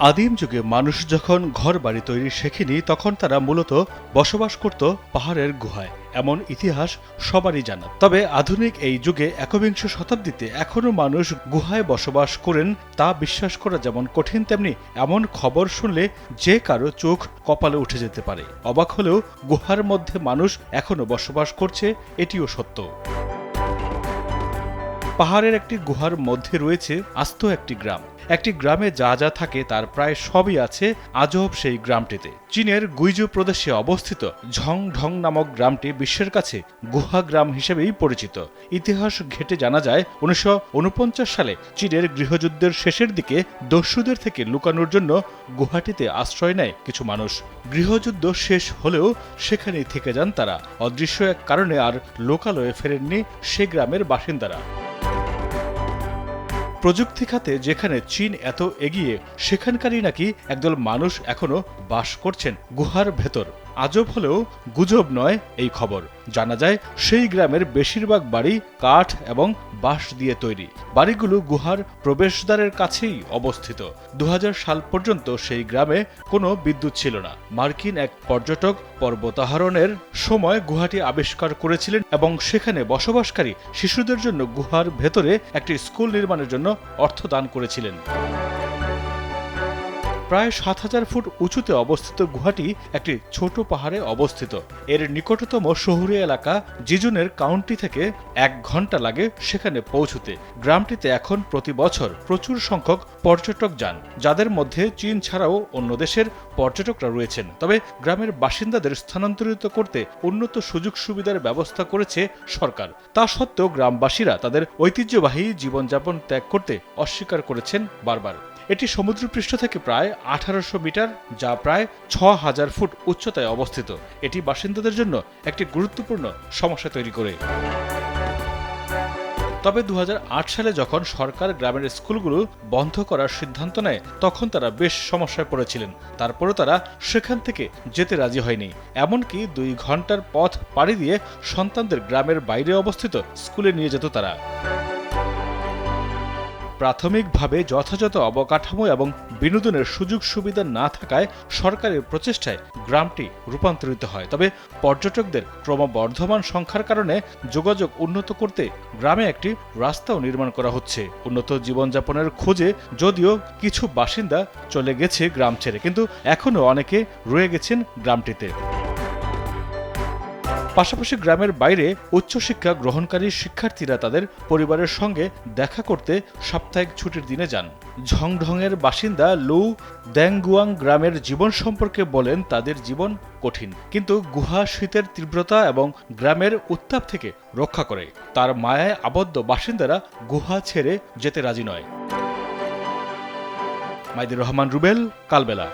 আদিম যুগে মানুষ যখন ঘর বাড়ি তৈরি শেখেনি, তখন তারা মূলত বসবাস করত পাহাড়ের গুহায়। এমন ইতিহাস সবারই জানা। তবে আধুনিক এই যুগে একবিংশ শতাব্দীতে এখনও মানুষ গুহায় বসবাস করেন তা বিশ্বাস করা যেমন কঠিন, তেমনি এমন খবর শুনলে যে কারও চোখ কপালে উঠে যেতে পারে। অবাক হলেও গুহার মধ্যে মানুষ এখনও বসবাস করছে, এটিও সত্য। পাহাড়ের একটি গুহার মধ্যে রয়েছে আস্ত একটি গ্রাম। একটি গ্রামে যা যা থাকে তার প্রায় সবই আছে আজব সেই গ্রামটিতে। চীনের গুইজু প্রদেশে অবস্থিত ঝং ঢং নামক গ্রামটি বিশ্বের কাছে গুহা গ্রাম হিসেবেই পরিচিত। ইতিহাস ঘেটে জানা যায়, উনিশশো ঊনপঞ্চাশ সালে চীনের গৃহযুদ্ধের শেষের দিকে দস্যুদের থেকে লুকানোর জন্য গুহাটিতে আশ্রয় নেয় কিছু মানুষ। গৃহযুদ্ধ শেষ হলেও সেখানেই থেকে যান তারা। অদৃশ্য এক কারণে আর লোকালয়ে ফেরেননি সে গ্রামের বাসিন্দারা। প্রযুক্তি খাতে যেখানে চীন এত এগিয়ে, সেখানকারই নাকি একদল মানুষ এখনও বাস করছেন গুহার ভেতর। আজব হলেও গুজব নয় এই খবর। জানা যায়, সেই গ্রামের বেশিরভাগ বাড়ি কাঠ এবং বাঁশ দিয়ে তৈরি। বাড়িগুলো গুহার প্রবেশদ্বারের কাছেই অবস্থিত। দু হাজার সাল পর্যন্ত সেই গ্রামে কোনো বিদ্যুৎ ছিল না। মার্কিন এক পর্যটক পর্বতারোহণের সময় গুহাটি আবিষ্কার করেছিলেন এবং সেখানে বসবাসকারী শিশুদের জন্য গুহার ভেতরে একটি স্কুল নির্মাণের জন্য অর্থ দান করেছিলেন। প্রায় সাত হাজার ফুট উঁচুতে অবস্থিত গুহাটি একটি ছোট পাহাড়ে অবস্থিত। এর নিকটতম শহুরে এলাকা জিজুনের কাউন্টি থেকে এক ঘণ্টা লাগে সেখানে পৌঁছতে। গ্রামটিতে এখন প্রতি বছর প্রচুর সংখ্যক পর্যটক যান, যাদের মধ্যে চীন ছাড়াও অন্য দেশের পর্যটকরা রয়েছেন। তবে গ্রামের বাসিন্দাদের স্থানান্তরিত করতে উন্নত সুযোগ সুবিধার ব্যবস্থা করেছে সরকার। তা সত্ত্বেও গ্রামবাসীরা তাদের ঐতিহ্যবাহী জীবনযাপন ত্যাগ করতে অস্বীকার করেছেন বারবার। এটি সমুদ্রপৃষ্ঠ থেকে প্রায় আঠারোশো মিটার, যা প্রায় ছ হাজার ফুট উচ্চতায় অবস্থিত। এটি বাসিন্দাদের জন্য একটি গুরুত্বপূর্ণ সমস্যা তৈরি করে। তবে দু হাজার আট সালে যখন সরকার গ্রামের স্কুলগুলো বন্ধ করার সিদ্ধান্ত নেয়, তখন তারা বেশ সমস্যায় পড়েছিলেন। তারপরও তারা সেখান থেকে যেতে রাজি হয়নি। এমনকি দুই ঘণ্টার পথ পাড়ি দিয়ে সন্তানদের গ্রামের বাইরে অবস্থিত স্কুলে নিয়ে যেত তারা। প্রাথমিকভাবে যথাযথ অবকাঠামো এবং বিনোদনের সুযোগ সুবিধা না থাকায় সরকারের প্রচেষ্টায় গ্রামটি রূপান্তরিত হয়। তবে পর্যটকদের ক্রমবর্ধমান সংখ্যার কারণে যোগাযোগ উন্নত করতে গ্রামে একটি রাস্তাও নির্মাণ করা হচ্ছে। উন্নত জীবনযাপনের খোঁজে যদিও কিছু বাসিন্দা চলে গেছে গ্রাম ছেড়ে, কিন্তু এখনও অনেকে রয়ে গেছেন গ্রামটিতে। পাশাপাশি গ্রামের বাইরে উচ্চশিক্ষা গ্রহণকারী শিক্ষার্থীরা তাদের পরিবারের সঙ্গে দেখা করতে সাপ্তাহিক ছুটির দিনে যান। ঝংঢংয়ের বাসিন্দা লু দ্যাংগুয়াং গ্রামের জীবন সম্পর্কে বলেন, তাদের জীবন কঠিন, কিন্তু গুহা শীতের তীব্রতা এবং গ্রামের উত্তাপ থেকে রক্ষা করে। তার মায়ায় আবদ্ধ বাসিন্দারা গুহা ছেড়ে যেতে রাজি নয়। মাইদুর রহমান, রুবেল, কালবেলা।